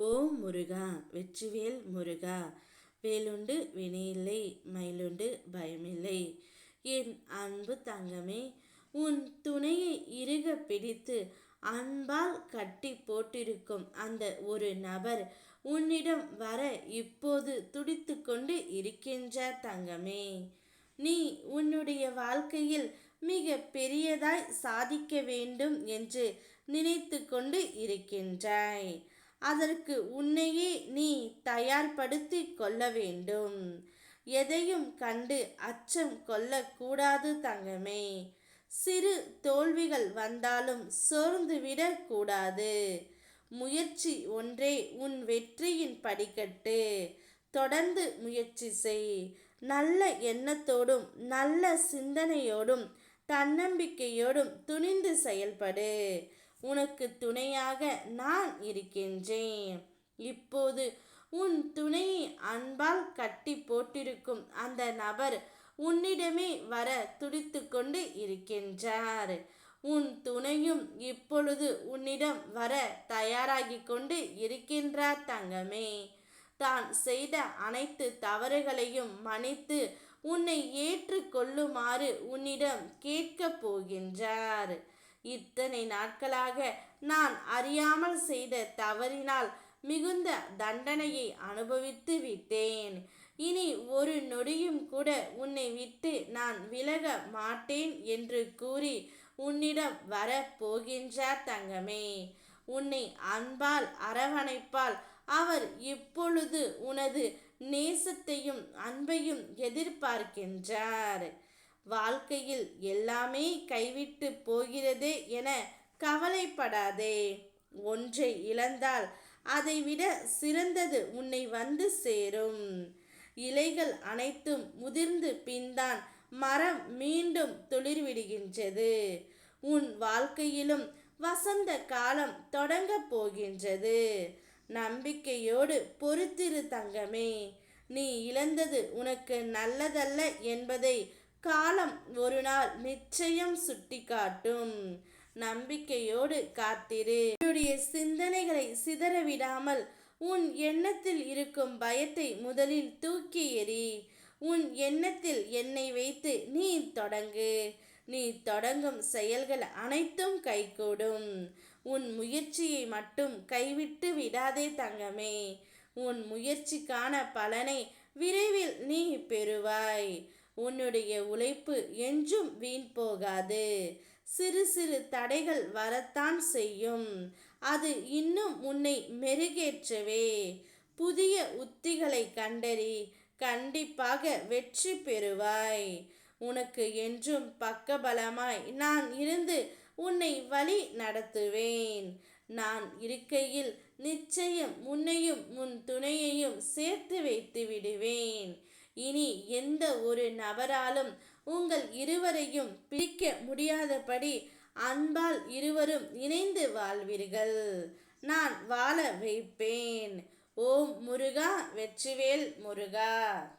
ஓம் முருகா வெற்றிவேல் முருகா வேலுண்டு வினையில்லை மயிலுண்டு பயமில்லை. என் அன்பு தங்கமே உன் துணையை இறுக பிடித்து அன்பால் கட்டி போட்டிருக்கும் அந்த ஒரு நபர் உன்னிடம் வர இப்போது துடித்து கொண்டு இருக்கின்ற தங்கமே. நீ உன்னுடைய வாழ்க்கையில் மிக பெரியதாய் சாதிக்க வேண்டும் என்று நினைத்து கொண்டு இருக்கின்றாய். அதற்கு உன்னையே நீ தயார்படுத்தி கொள்ள வேண்டும். எதையும் கண்டு அச்சம் கொள்ளக்கூடாது தங்கமே. சிறு தோல்விகள் வந்தாலும் சோர்ந்து விடக்கூடாது முயற்சி ஒன்றே உன் வெற்றியின் படிக்கட்டு. தொடர்ந்து முயற்சி செய். நல்ல எண்ணத்தோடும் நல்ல சிந்தனையோடும் தன்னம்பிக்கையோடும் துணிந்து செயல்படு. உனக்கு துணையாக நான் இருக்கின்றேன். இப்போது உன் துணையை அன்பால் கட்டி போட்டிருக்கும் அந்த நபர் உன்னிடமே வர துடித்து கொண்டு இருக்கின்றார். உன் துணையும் இப்பொழுது உன்னிடம் வர தயாராகி கொண்டு இருக்கின்றார் தங்கமே. தான் செய்த அனைத்து தவறுகளையும் மன்னித்து உன்னை ஏற்றுக்கொள்ளுமாறு உன்னிடம் கேட்கப் போகின்றார். இத்தனை நாட்களாக நான் அறியாமல் செய்த தவறினால் மிகுந்த தண்டனையை அனுபவித்து விட்டேன். இனி ஒரு நொடியும் கூட உன்னை விட்டு நான் விலக மாட்டேன் என்று கூறி உன்னிடம் வர போகின்றார் தங்கமே உன்னை அன்பால் அரவணைப்பால் அவர் இப்பொழுது உனது நேசத்தையும் அன்பையும் எதிர்பார்க்கின்றார். வாழ்க்கையில் எல்லாமே கைவிட்டு போகிறதே என கவலைப்படாதே. ஒன்றை இழந்தால் அதைவிட சிறந்தது உன்னை வந்து சேரும். இலைகள் அனைத்தும் முதிர்ந்து பின்தான் மரம் மீண்டும் துளிர்விடுகின்றது. உன் வாழ்க்கையிலும் வசந்த காலம் தொடங்கப் போகின்றது. நம்பிக்கையோடு பொறுத்திரு தங்கமே. நீ இழந்தது உனக்கு நல்லதல்ல என்பதை காலம் ஒரு நாள் நிச்சயம் சுட்டி காட்டும் நம்பிக்கையோடு காத்திரு. உன்னுடைய சிந்தனைகளை சிதறவிடாமல் உன் எண்ணத்தில் இருக்கும் பயத்தை முதலில் தூக்கி எறி. உன் எண்ணத்தில் என்னை வைத்து நீ தொடங்கு. நீ தொடங்கும் செயல்கள் அனைத்தும் கைகூடும். உன் முயற்சியை மட்டும் கைவிட்டு விடாதே தங்கமே. உன் முயற்சிக்கான பலனை விரைவில் நீ பெறுவாய். உன்னுடைய உழைப்பு என்றும் வீண் போகாது. சிறு சிறு தடைகள் வரத்தான் செய்யும். அது இன்னும் உன்னை மெருகேற்றவே. புதிய உத்திகளை கண்டறி கண்டிப்பாக வெற்றி பெறுவாய். உனக்கு என்றும் பக்கபலமாய் நான் இருந்து உன்னை வழி நடத்துவேன். நான் இருக்கையில் நிச்சயம் உன்னையும் உன் துணையையும் சேர்த்து வைத்து விடுவேன். இனி எந்த ஒரு நபராலும் உங்கள் இருவரையும் பிரிக்க முடியாதபடி அன்பால் இருவரும் இணைந்து வாழ்வீர்கள். நான் வாழ வைப்பேன். ஓம் முருகா வெற்றிவேல் முருகா.